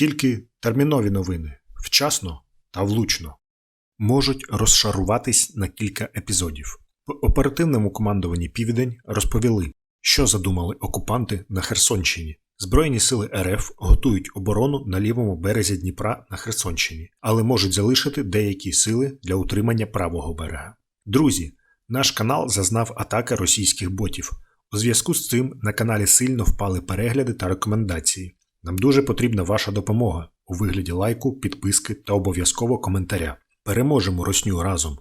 Тільки термінові новини вчасно та влучно можуть розшаруватись на кілька епізодів. В оперативному командуванні Південь розповіли, що задумали окупанти на Херсонщині. Збройні сили РФ готують оборону на лівому березі Дніпра на Херсонщині, але можуть залишити деякі сили для утримання правого берега. Друзі, наш канал зазнав атаки російських ботів. У зв'язку з цим на каналі сильно впали перегляди та рекомендації. Нам дуже потрібна ваша допомога у вигляді лайку, підписки та обов'язково коментаря. Переможемо росню разом.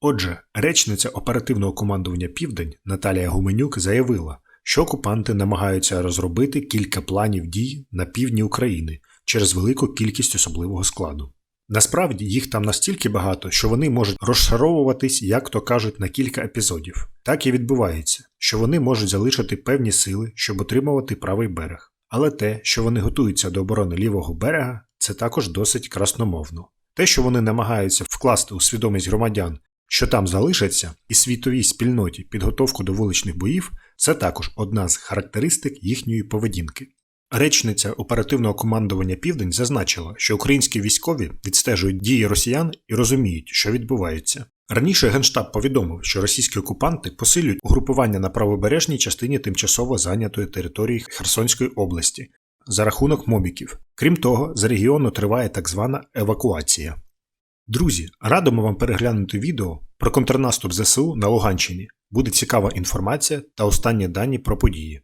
Отже, речниця оперативного командування Південь Наталія Гуменюк заявила, що окупанти намагаються розробити кілька планів дій на півдні України через велику кількість особливого складу. Насправді їх там настільки багато, що вони можуть розшаровуватись, як то кажуть, на кілька епізодів. Так і відбувається, що вони можуть залишити певні сили, щоб отримувати правий берег. Але те, що вони готуються до оборони лівого берега, це також досить красномовно. Те, що вони намагаються вкласти у свідомість громадян, що там залишаться, і світовій спільноті підготовку до вуличних боїв, це також одна з характеристик їхньої поведінки. Речниця оперативного командування Південь зазначила, що українські військові відстежують дії росіян і розуміють, що відбувається. Раніше Генштаб повідомив, що російські окупанти посилюють угрупування на правобережній частині тимчасово зайнятої території Херсонської області за рахунок мобіків. Крім того, з регіону триває так звана евакуація. Друзі, радимо вам переглянути відео про контрнаступ ЗСУ на Луганщині. Буде цікава інформація та останні дані про події.